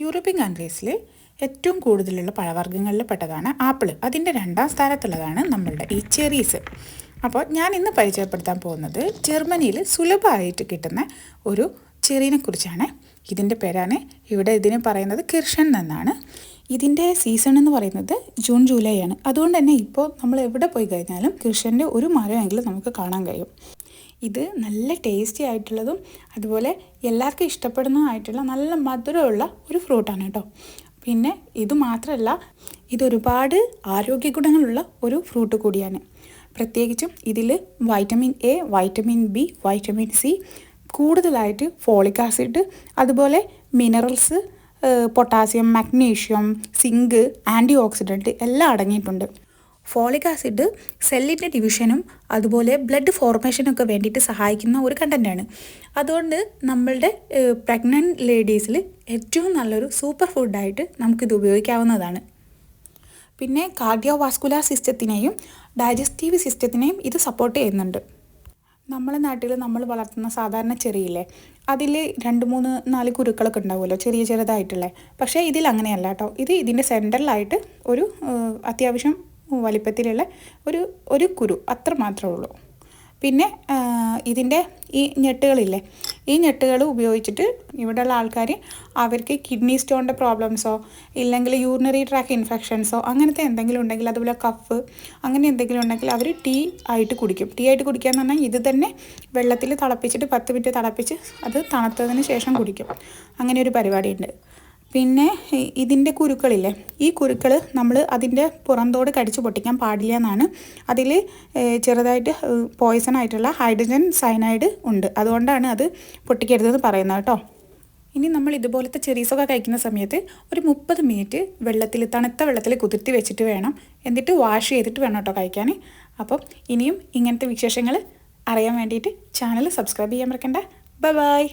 European കൺട്രീസിൽ ഏറ്റവും കൂടുതലുള്ള പഴവർഗങ്ങളിൽ പെട്ടതാണ് ആപ്പിൾ അതിന്റെ രണ്ടാം സ്ഥാനത്തുള്ളതാണ് നമ്മളുടെ ഈ ചെറീസ്. അപ്പോൾ ഞാൻ ഇന്ന് പരിചയപ്പെടുത്താൻ പോകുന്നത് ജർമ്മനിയിൽ സുലഭമായിട്ട് കിട്ടുന്ന ഒരു ചെറീനെ കുറിച്ചാണ്. ഇതിന്റെ പേരാണ് ഇവിടെ ഇതിനെ പറയുന്നത് കിർഷൻ എന്നാണ്. ഇതിന്റെ സീസൺ എന്ന് പറയുന്നത് ജൂൺ ജൂലൈ ആണ്. അതുകൊണ്ട് തന്നെ ഇപ്പോൾ നമ്മൾ എവിടെ പോയി കഴിഞ്ഞാലും കൃഷ്ണന്റെ ഒരു മരമെങ്കിലും നമുക്ക് കാണാൻ കഴിയും. ഇത് നല്ല ടേസ്റ്റി ആയിട്ടുള്ളതും അതുപോലെ എല്ലാവർക്കും ഇഷ്ടപ്പെടുന്നതുമായിട്ടുള്ള നല്ല മധുരമുള്ള ഒരു ഫ്രൂട്ടാണ് കേട്ടോ. പിന്നെ ഇത് മാത്രമല്ല ഇതൊരുപാട് ആരോഗ്യ ഗുണങ്ങളുള്ള ഒരു ഫ്രൂട്ട് കൂടിയാണ്. പ്രത്യേകിച്ചും ഇതിൽ vitamin A vitamin B vitamin C കൂടുതലായിട്ട് ഫോളിക് ആസിഡ് അതുപോലെ minerals potassium magnesium zinc antioxidant എല്ലാം അടങ്ങിയിട്ടുണ്ട്. ഫോളിക് ആസിഡ് സെല്ലിന്റെ ഡിവിഷനും അതുപോലെ ബ്ലഡ് ഫോർമേഷനൊക്കെ വേണ്ടിയിട്ട് സഹായിക്കുന്ന ഒരു കണ്ടന്റാണ് അതുകൊണ്ട് നമ്മളുടെ പ്രഗ്നന്റ് ലേഡീസിൽ ഏറ്റവും നല്ലൊരു സൂപ്പർ ഫുഡായിട്ട് നമുക്കിത് ഉപയോഗിക്കാവുന്നതാണ്. പിന്നെ കാർഡിയോ വാസ്കുലാർ സിസ്റ്റത്തിനെയും ഡൈജസ്റ്റീവ് സിസ്റ്റത്തിനെയും ഇത് സപ്പോർട്ട് ചെയ്യുന്നുണ്ട്. നമ്മളെ നാട്ടിൽ നമ്മൾ വളർത്തുന്ന സാധാരണ ചെറിയില്ലേ അതിൽ രണ്ട് മൂന്ന് നാല് കുരുക്കളൊക്കെ ഉണ്ടാവുമല്ലോ ചെറിയ ചെറുതായിട്ടുള്ളത് പക്ഷേ ഇതിൽ അങ്ങനെയല്ല കേട്ടോ. ഇത് ഇതിന്റെ സെന്ററിലായിട്ട് ഒരു അത്യാവശ്യം വലിപ്പത്തിലുള്ള ഒരു ഒരു കുരു അത്ര മാത്രമേ ഉള്ളൂ. പിന്നെ ഇതിന്റെ ഈ ഞെട്ടുകളില്ലേ ഈ ഞെട്ടുകൾ ഉപയോഗിച്ചിട്ട് ഇവിടെയുള്ള ആൾക്കാർ അവർക്ക് കിഡ്നി സ്റ്റോണിന്റെ പ്രോബ്ലംസോ ഇല്ലെങ്കിൽ യൂറിനറി ട്രാക്ക് ഇൻഫെക്ഷൻസോ അങ്ങനത്തെ എന്തെങ്കിലും ഉണ്ടെങ്കിൽ അതുപോലെ കഫ് അങ്ങനെ എന്തെങ്കിലും ഉണ്ടെങ്കിൽ അവർ ടീ ആയിട്ട് കുടിക്കും. ടീ ആയിട്ട് കുടിക്കുക എന്ന് പറഞ്ഞാൽ ഇത് തന്നെ വെള്ളത്തിൽ തിളപ്പിച്ചിട്ട് പത്ത് മിനിറ്റ് തിളപ്പിച്ച് അത് തണുത്തതിന് ശേഷം കുടിക്കും. അങ്ങനെ ഒരു പരിപാടിയുണ്ട്. പിന്നെ ഇതിന്റെ കുരുക്കളില്ലേ? ഈ കുരുക്കൾ നമ്മൾ അതിന്റെ പുറന്തോട് കടിച്ചു പൊട്ടിക്കാൻ പാടില്ല എന്നാണ്. അതിൽ ചെറുതായിട്ട് പോയ്സൺ ആയിട്ടുള്ള ഹൈഡ്രജൻ സയനൈഡ് ഉണ്ട്. അതുകൊണ്ടാണ് അത് പൊട്ടിക്കരുതെന്ന് പറയുന്നത് കേട്ടോ. ഇനി നമ്മൾ ഇതുപോലത്തെ ചെറീസൊക്കെ കഴിക്കുന്ന സമയത്ത് ഒരു മുപ്പത് മിനിറ്റ് വെള്ളത്തിൽ തണുത്ത വെള്ളത്തിൽ കുതിർത്തി വെച്ചിട്ട് വേണം. എന്നിട്ട് വാഷ് ചെയ്തിട്ട് വേണം കേട്ടോ കഴിക്കാൻ. അപ്പം ഇനിയും ഇങ്ങനത്തെ വിശേഷങ്ങൾ അറിയാൻ വേണ്ടിയിട്ട് ചാനൽ സബ്സ്ക്രൈബ് ചെയ്യാൻ മറക്കണ്ട. ബൈ